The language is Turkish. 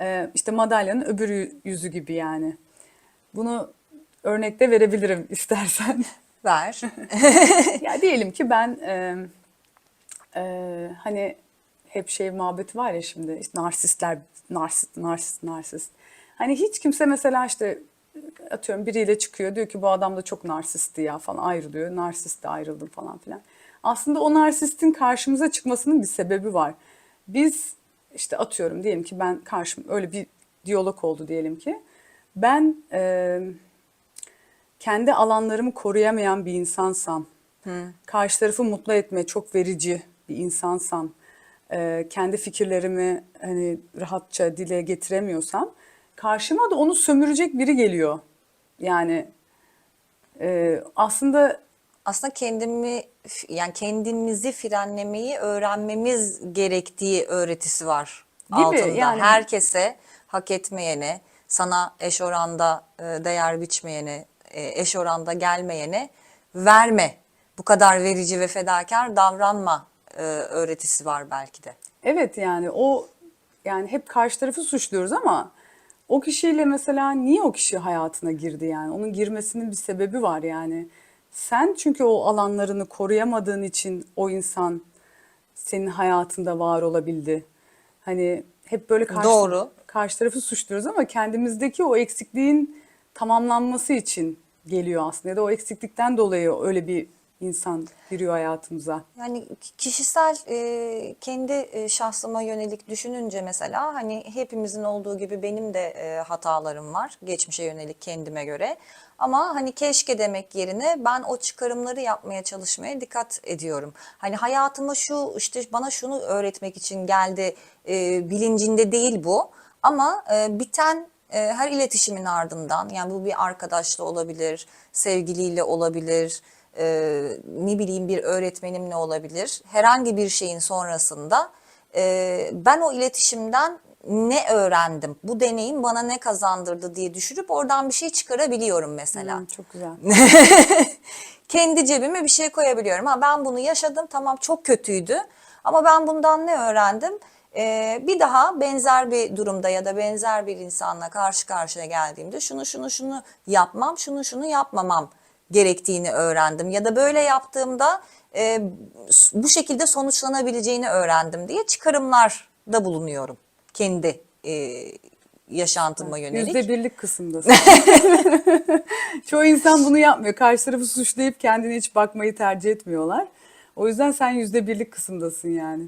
e, işte madalyanın öbür yü- yüzü gibi yani. Bunu örnekte verebilirim istersen. Ver. ya diyelim ki ben e, e, hani hep şey muhabbeti var ya şimdi işte narsistler narsist narsist narsist. Hani hiç kimse mesela işte atıyorum biriyle çıkıyor diyor ki bu adam da çok narsistti ya falan ayrılıyor. Narsistle ayrıldım falan filan. Aslında o narsistin karşımıza çıkmasının bir sebebi var. Biz işte atıyorum diyelim ki ben karşım öyle bir diyalog oldu diyelim ki. Ben e, kendi alanlarımı koruyamayan bir insansam, karşı tarafı mutlu etmeye çok verici bir insansam, e, kendi fikirlerimi hani rahatça dile getiremiyorsam, karşıma da onu sömürecek biri geliyor. Yani e, aslında Aslında kendimi yani kendimizi frenlemeyi öğrenmemiz gerektiği öğretisi var Gibi, altında. yani- Herkese hak etmeyene, sana eş oranda e, değer biçmeyene, e, eş oranda gelmeyene verme. Bu kadar verici ve fedakar davranma e, öğretisi var belki de. Evet yani o yani hep karşı tarafı suçluyoruz ama o kişiyle mesela niye o kişi hayatına girdi yani? Onun girmesinin bir sebebi var yani. Sen çünkü o alanlarını koruyamadığın için o insan senin hayatında var olabildi. Hani hep böyle karşı, Doğru. karşı tarafı suçluyoruz ama kendimizdeki o eksikliğin tamamlanması için geliyor aslında. Ya da o eksiklikten dolayı öyle bir insan giriyor hayatımıza. Yani kişisel e, kendi e, şahsıma yönelik düşününce mesela hani hepimizin olduğu gibi benim de e, hatalarım var geçmişe yönelik kendime göre. Ama hani keşke demek yerine ben o çıkarımları yapmaya çalışmaya dikkat ediyorum. Hani hayatıma şu işte bana şunu öğretmek için geldi bilincinde değil bu. Ama biten her iletişimin ardından yani bu bir arkadaşla olabilir, sevgiliyle olabilir, e, ne bileyim bir öğretmenimle olabilir. Herhangi bir şeyin sonrasında e, ben o iletişimden ne öğrendim, bu deneyim bana ne kazandırdı diye düşünüp oradan bir şey çıkarabiliyorum mesela. Hmm, çok güzel. Kendi cebime bir şey koyabiliyorum. Ha ben bunu yaşadım tamam çok kötüydü ama ben bundan ne öğrendim? Ee, bir daha benzer bir durumda ya da benzer bir insanla karşı karşıya geldiğimde şunu şunu şunu yapmam, şunu şunu yapmamam gerektiğini öğrendim. Ya da böyle yaptığımda e, bu şekilde sonuçlanabileceğini öğrendim diye çıkarımlarda bulunuyorum kendi e, yaşantıma yönelik. Yüzde birlik kısımdasın. Çoğu insan bunu yapmıyor. Karşı tarafı suçlayıp kendine hiç bakmayı tercih etmiyorlar. O yüzden sen yüzde birlik kısımdasın yani.